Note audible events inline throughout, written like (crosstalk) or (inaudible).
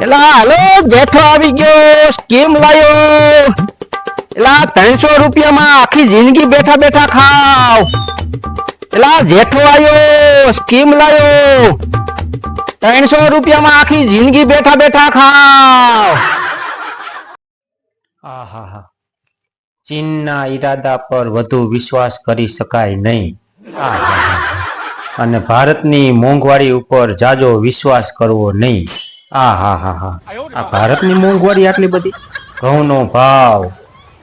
એલા, હાલો, જેઠો આવી ગયો, સ્કીમ લાયો. એલા, ત્રણસો રૂપિયામાં આખી જિંદગી બેઠા બેઠા ખાવ. એલા, જેઠો આવ્યો, સ્કીમ લાયો. ત્રણસો રૂપિયામાં આખી જિંદગી બેઠા બેઠા ખાવ. આહાહા. ચીનના ઈરાદા પર વધુ વિશ્વાસ કરી શકાય નહીં. અને ભારતની મોંઘવારી ઉપર જાજો વિશ્વાસ કરવો નહીં. આ હા હા હા. આ ભારતની મોંઘવારી આટલી બધી? ઘઉંનો ભાવ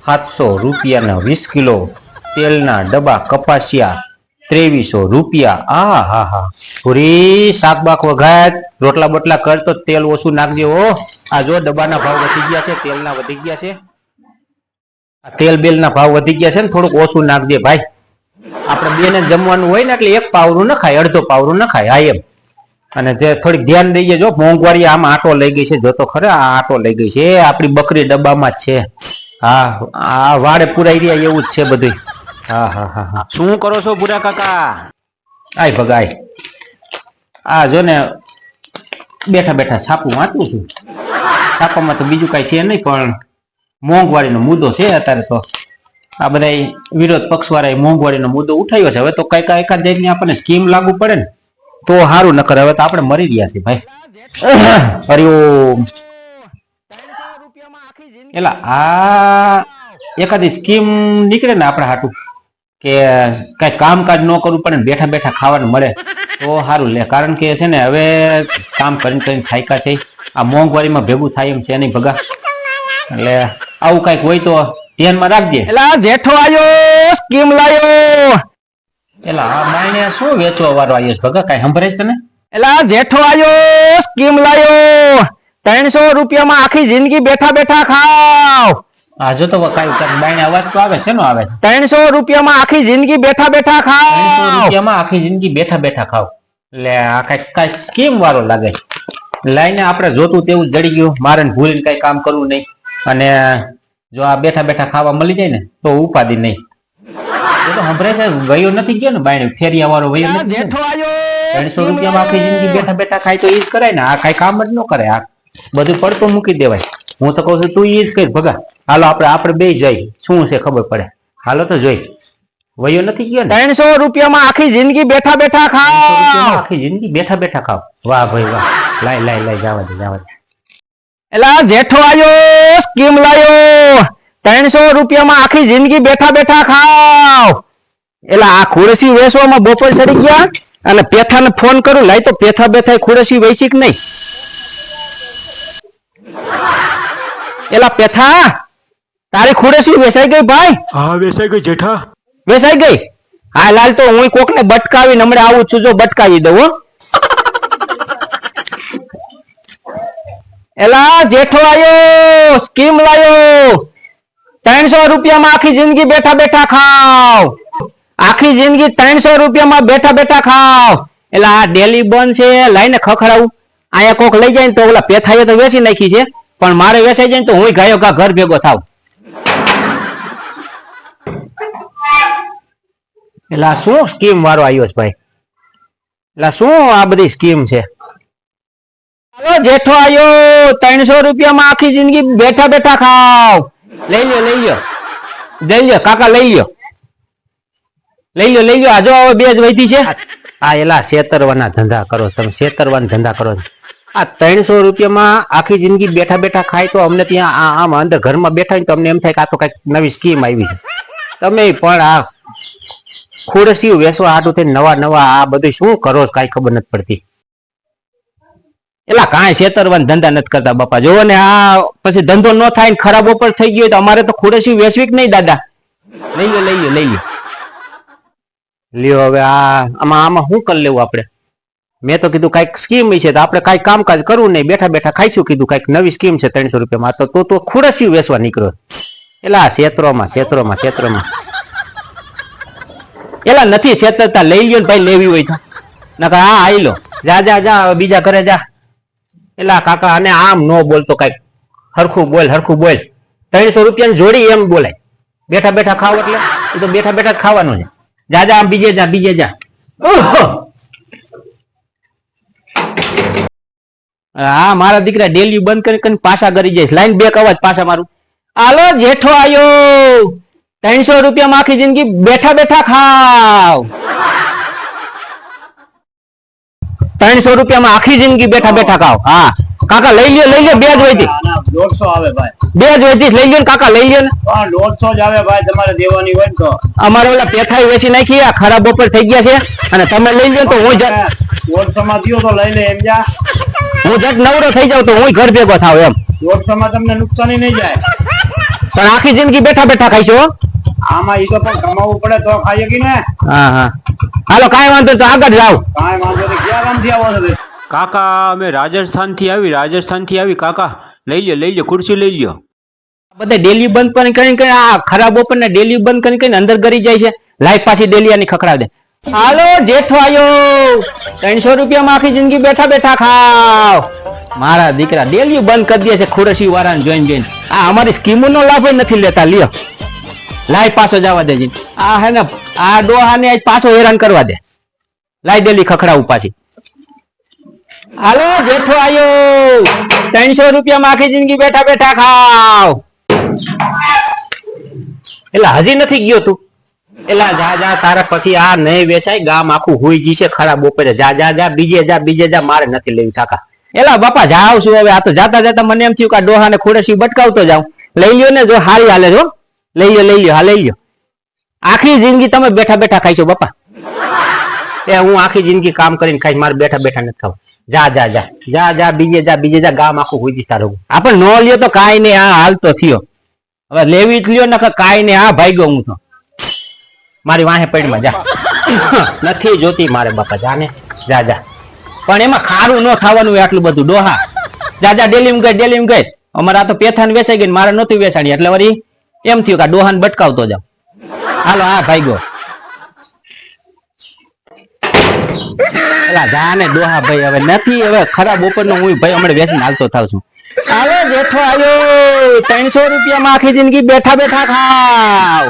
સાતસો રૂપિયાના વીસ કિલો, તેલના ડબ્બા કપાસિયા ત્રેવીસો રૂપિયા. આ, હા હા. પૂરી શાક બાક વઘાર, રોટલા બોટલા કર તો તેલ ઓછું નાખજે હો. આ જો ડબ્બાના ભાવ વધી ગયા છે, તેલના વધી ગયા છે. આ તેલ બેલના ભાવ વધી ગયા છે ને, થોડુંક ઓછું નાખજે ભાઈ. આપણે બેને જમવાનું હોય ને એટલે એક પાવરું ન ખાય, અડધો પાવરું ન ખાય આ એમ. અને જે થોડીક ધ્યાન દઈએ જો મોંઘવારી આમ આટો લઈ ગઈ છે જો તો ખરે આ આટો લઈ ગઈ છે. એ આપણી બકરી ડબ્બામાં જ છે. હા આ વાડે પુરાઈ રહ્યા એવું જ છે બધું હા હા હા હા. શું કરો છો ભૂરા કાકા? આય ભગાય. આ જો ને બેઠા બેઠા છાપું વાંચું છું. છાપામાં તો બીજું કઈ છે નહીં પણ મોંઘવારીનો મુદ્દો છે અત્યારે તો. આ બધા વિરોધ પક્ષ વાળા મોંઘવારીનો મુદ્દો ઉઠાવ્યો છે. હવે તો કઈ કઈ એકાદ જાતની આપણને સ્કીમ લાગુ પડે ને. તો સારું નકર કરે હવે તો આપણે મરી ગયા છે ભાઈ. હરિઓમ એલા, આ એકાદી સ્કીમ નીકળે ને આપણા હાટું, કે કઈ કામકાજ ન કરવું પડે બેઠા બેઠા ખાવાનું મળે. તો સારું લે, કારણ કે છે ને હવે કામ કરીને કરીને થાયકા છે આ મોંઘવારીમાં ભેગું થાય એમ છે નહીં ભગા. એટલે આવું કંઈક હોય તો ધ્યાનમાં રાખજે. એલા, જેઠો આવ્યો સ્કીમ લાયો એલા આ બાયણે શું વેચવા વાળો આવ્યો ભગા કઈ સંભળે છે તને? એલા જેઠો આવ્યો સ્કીમ લાયો. ત્રણસો રૂપિયામાં આખી જિંદગી બેઠા બેઠા ખાવ. હા તો કઈ બાયણે અવાજ તો આવે છે નો આવે છે? ત્રણસો રૂપિયામાં આખી જિંદગી બેઠા બેઠા ખાવ. રૂપિયામાં આખી જિંદગી બેઠા બેઠા ખાવ. એટલે આ કઈ કઈ સ્કીમ વાળો લાગે છે. લાઈને આપણે જોતું તેવું જડી ગયું. મારે ને ભૂલીને કઈ કામ કરવું નહીં. અને જો આ બેઠા બેઠા ખાવા મળી જાય ને તો ઉપાધિ નહીં. એ તો સંભળાય છે વયો નથી ગયો ને બાયણે ફેરિયા વાળો વયો નથી ગયો. ને. ત્રણસો રૂપિયામાં આખી જિંદગી બેઠા બેઠા ખાય તો ઈ જ કરાય ને આ કઈ કામ જ ન કરે આ બધું પડતું મૂકી દેવાય. હું તો કહું છું તું ઈ જ કર ભગા. હાલો આપણે આપણે બે જોઈ શું છે ખબર પડે? હાલો તો જોઈ. વયો નથી ગયો ને? ત્રણસો રૂપિયામાં આખી જિંદગી બેઠા બેઠા ખાવ. આખી જિંદગી બેઠા બેઠા ખાઓ વાહ ભાઈ વાહ. લાય લાય લાય જવા દે જવા દે. એલા જેઠો આવ્યો સ્કીમ લાયો. ત્રણસો રૂપિયામાં આખી જિંદગી બેઠા બેઠા ખાવ. એટલે આ ખુરશી વેચવામાં બપોર સડી ગયા અને પેથાને ફોન કરું લાય તો પેથા બેઠા ખુરશી વેચી કે નહીં? એલા પેથા તારી ખુરશી વેચાઈ ગઈ ભાઈ? હા વેસાઈ ગઈ જેઠા. વેચાઈ ગઈ? હા લાલ તો હું કોકને બટકાવી નમડે આવું છું જો બટકાવી દઉં હો. એલા જેઠો આયો સ્કીમ લાયો. ત્રણસો રૂપિયામાં આખી જિંદગી બેઠા બેઠા ખાવ. આખી જિંદગી ત્રણસો રૂપિયામાં બેઠા બેઠા ખાવ. એટલે આ ડેલી બંધ છે, લાઈને ખખડાવું. અહીંયા કોક લઈ જાય તો ઓલા પેથાઈએ તો વેચી નાખી છે. પણ મારે વેચાઈ જાય તો હું ગાયો ગા ઘર ભેગો થાવ. એટલે શું સ્કીમ વાળો આવ્યો છે ભાઈ? એટલે શું આ બધી સ્કીમ છે? જેઠો આવ્યો ત્રણસો રૂપિયામાં આખી જિંદગી બેઠા બેઠા ખાવ. લઈ લ્યો લઈ લ્યો લઈ લ્યો કાકા લઈ લ્યો લઈ લ્યો લઈ લ્યો આ જો હવે બે જ વધી છે આ એલા શેતરવાના ધંધા કરો તમે, શેતરવાના ધંધા કરો આ ત્રણસો રૂપિયામાં આખી જિંદગી બેઠા બેઠા ખાય તો અમને ત્યાં આમ અંદર ઘરમાં બેઠા તો અમને એમ થાય કે આ તો કંઈક નવી સ્કીમ આવી છે. તમે પણ આ ખુરશી વેસવા હાટું થઈને નવા નવા આ બધું શું કરો કાંઈ ખબર નથી પડતી. એલા, કાંઈ છેતરવાન ધંધા નથી કરતા બાપા. જોવો ને, આ પછી ધંધો ન થાય ને ખરાબ ઉપર થઈ ગયો તો અમારે તો ખુરશી વૈશ્વિક નહીં, દાદા? લઈ લો લઈ લો લઈ લો લ્યો હવે આ, આમાં આમાં શું કરી લેવું આપણે? મેં તો કીધું કાંઈક સ્કીમ છે તો આપણે કાંઈ કામકાજ કરવું નહીં. બેઠા બેઠા ખાઈશું, કીધું કાંઈક નવી સ્કીમ છે ત્રણસો રૂપિયામાં. તો તો તો ખુરશી વેચવા નીકળ્યો. એલા, આ ક્ષેત્રોમાં ક્ષેત્રોમાં ક્ષેત્રોમાં એલા, નથી છેતરતા લઈ લ્યો ને ભાઈ, લેવી હોય તો. નકર હા આઈ લો જા જા જા બીજા ઘરે જા. એલા કાકા અને આમ ન બોલતો કંઈક. હરખું બોલ હરખું બોલ. ત્રણસો રૂપિયાની જોડી એમ બોલાય. બેઠા બેઠા ખાવ એટલે. એ તો બેઠા બેઠા ખાવાનું છે. જા જા બીજે જા બીજે જા. હા, મારા દીકરા ડેલી બંધ કરી કરીને પાછા કરી જઈશ લાઈન બેક અવાજ પાછા મારું. આલો જેઠો આયો. ત્રણસો રૂપિયામાં આખી જિંદગી બેઠા બેઠા ખાવ. ત્રણસો રૂપિયામાં આખી જિંદગી બેઠા બેઠા ખાવ હા. કાકા લઈ લ્યો લઈ લ્યો બે જ વૈતી દોઢસો આવે ભાઈ. બે જ વૈતી લઈ લ્યો કાકા લઈ લ્યો ને. દોઢસો જ આવે ભાઈ તમારે દેવાની હોય ને તો. અમારે ઓલા પેથાઈ વેચી નાખી આ ખરાબ બપોર થઈ ગયા છે. અને તમે લઈ લ્યો તો હું દોઢસો માં દો તો લઈ લે એમ જા. હું જટ નવરો થઈ જાઉં તો હું ઘર ભેગો થાવ એમ. દોઢસો માં તમને નુકસાની નહીં જાય. પણ આખી જિંદગી બેઠા બેઠા ખાઈશો આમાં ઈ તો પણ કમાવવું પડે તો ખાઈએ કે ને હા હા. હાલો કાંઈ વાંધો તો આગળ જાવ કાંઈ વાંધો નહીં ક્યાં ગામથી આવો છો કાકા અમે રાજસ્થાનથી આવી રાજસ્થાનથી આવી. કાકા લઈ લ્યો લઈ લ્યો ખુરશી લઈ લ્યો. બધા ડેલી બંધ કરીને કરીને કરીને આ ખરાબ ઓપન ને ડેલી બંધ કરીને કરીને અંદર ગરી જાય છે. લાઈફ પાછી ડેલી ની ખખડાવ. દે હાલો જેઠો આયો. ત્રણસો રૂપિયામાં આખી જિંદગી બેઠા બેઠા ખાવ મારા દીકરા ડેલી બંધ કરી દે છે ખુરશી વાળાને જોઈને જોઈને. આ અમારી સ્કીમો નો લાભ નથી લેતા લ્યો. લાઈ પાછો જવા દેજી આ હે ને, આ ડોહાને આજ પાછો હેરાન કરવા દે. લાય દેલી ખખડાવું પાછી. હાલો, જેઠો આયો. ત્રણસો રૂપિયામાં આખી જિંદગી બેઠા બેઠા ખાવ. એટલે હજી નથી ગયો તું? એલા, જા જા, તારા પછી આ નહીં વેચાય, ગામ આખું હુઈ જશે ખરાબ બપોરે. જા જા જા, બીજે જા બીજે જા, મારે નથી લેવી ઠાકા. એલા, બાપા જાવ છું હવે. આ તો જાતા જાતા મને એમ થયું કે આ ડોહાને ખોડેસી બટકાવતો જાઉં. લઈ લ્યો ને, જો હારી હાલે, જો. લઈ લ્યો લઈ લ્યો હા લઈ લ્યો આખી જિંદગી તમે બેઠા બેઠા ખાઈશો બાપા. એ હું આખી જિંદગી કામ કરીને ખાઈશ, મારે બેઠા બેઠા નથી ખાવું. જા જા જા. જા જા, બીજે જા બીજે જા, ગામ આખું હોય તારું. આપણે નો લ્યો તો કાંઈ નહીં, આ હાલ તો થયો. હવે લેવી જ લ્યો ને કાંઈ નહીં આ ગયો હું તો. મારી વાહે પેટમાં જા. (laughs) નથી જોતી મારે, બાપા, જાને. જા જા. પણ એમાં ખારું ન ખાવાનું આટલું બધું, ડોહા. જા જા ડેલીમ ગઈ ડેલીમ ગઈ અમારે તો પેથાન વેચાઈ ગઈ મારે નહોતી વેચાણી, એટલે વળી એમ થયું કે ડોહાને બટકાવતો જાવ હાલો, આ ભાગ્યો. એલા ને ભાઈ, હવે નથી, હવે ખરાબ ઉપરનો હું ભાઈ હમણાં વેચીને હાલતો થાવ છું. આવે બેઠો આવ્યો ત્રણસો રૂપિયામાં આખી જિંદગી બેઠા બેઠા ખાવ.